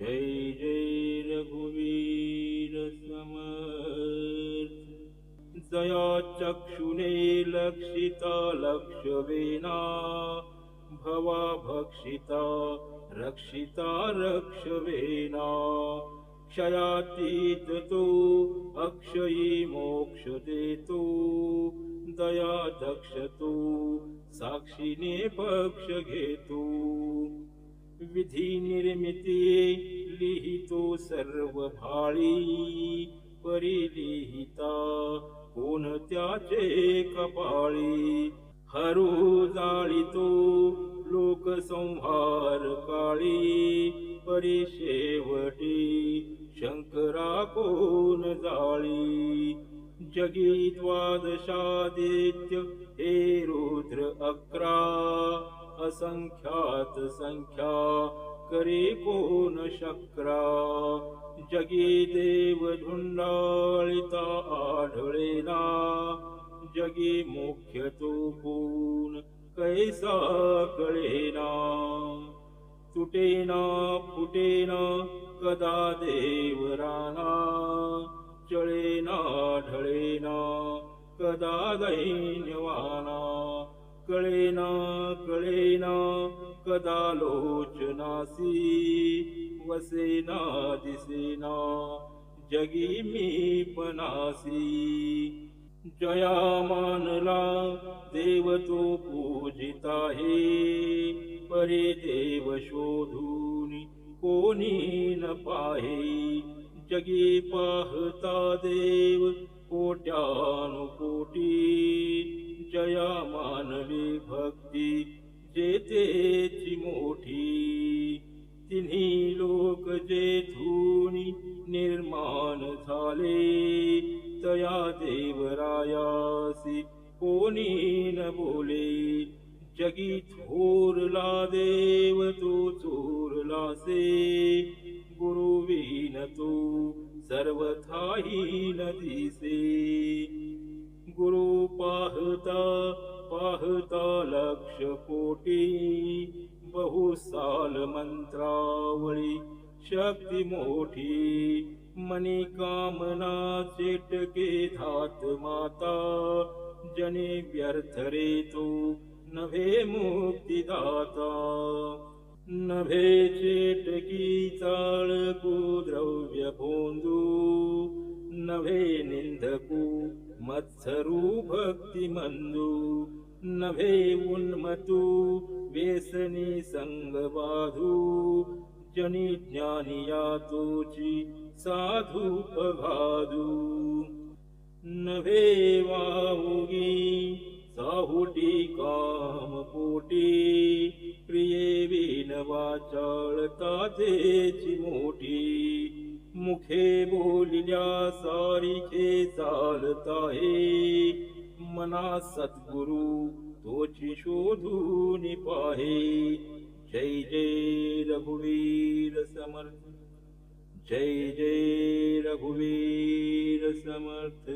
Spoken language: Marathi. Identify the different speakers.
Speaker 1: जय जय रघुवीर समर्थ। जया चक्षुने लक्षिता लक्षवेना भवा भक्षिता रक्षिता रक्षवेना क्षयातीत तो अक्षयी मोक्ष देतो। दया दक्ष तो साक्षीने पक्ष घेतो विधी निर्मिती लिहितो सर्व भाळी होऊन त्याचे कपाळी. हरू जाळितो लोकसंहार काळी. परी शेवटी शंकरा कोण जाळी. जगी द्वादशादित्य हे रुद्र अकरा. असंख्यात संख्या करे कोण शक्रा जगी देव धुंडाळिता आढळेना. जगी मुख्य तो कोण कैसा कळेना. तुटेना फुटेना कदा देवराना चळेना ढळेना कदा दैन्यवाना. कळेना कळेना कदा लोचनासी वसेना दिसेना जगी मी पनासी. जया मानला देव तो पूजिता हे परे देव शोधून कोणी न पाहे. जगी पाहता देव कोट्यानुकोटी जया मानवी भक्ती जेतेची मोठी. तिन्ही लोक जेथूनी निर्माण झाले तया देवरायासी कोणी न बोले. जगी थोरला देव तो चोरलासे गुरुवीन तो सर्वथाही न दिसे. पाहता पाहता लक्ष कोटी बहुसाल मंत्रावळी शक्ती मोठी मनी कामना चेटके धात माता जने व्यर्थ रे तो नभे मुक्तिदाता. नभे चेटकी चाळ द्रव्य भोंदू नभे निंदकू मत्सरू भक्ती मंदू नभे उन्मतू व्यसनी संग बाधू जनी ज्ञानी या तोची साधू पघादू नभे वाहुगी साहुटी काम पोटी प्रिये विन तेची मोठी मुखे बो सारिखे चालताहे मना सद्गुरु तोची शोधून पाहे जय जय रघुवीर समर्थ। जय जय रघुवीर समर्थ।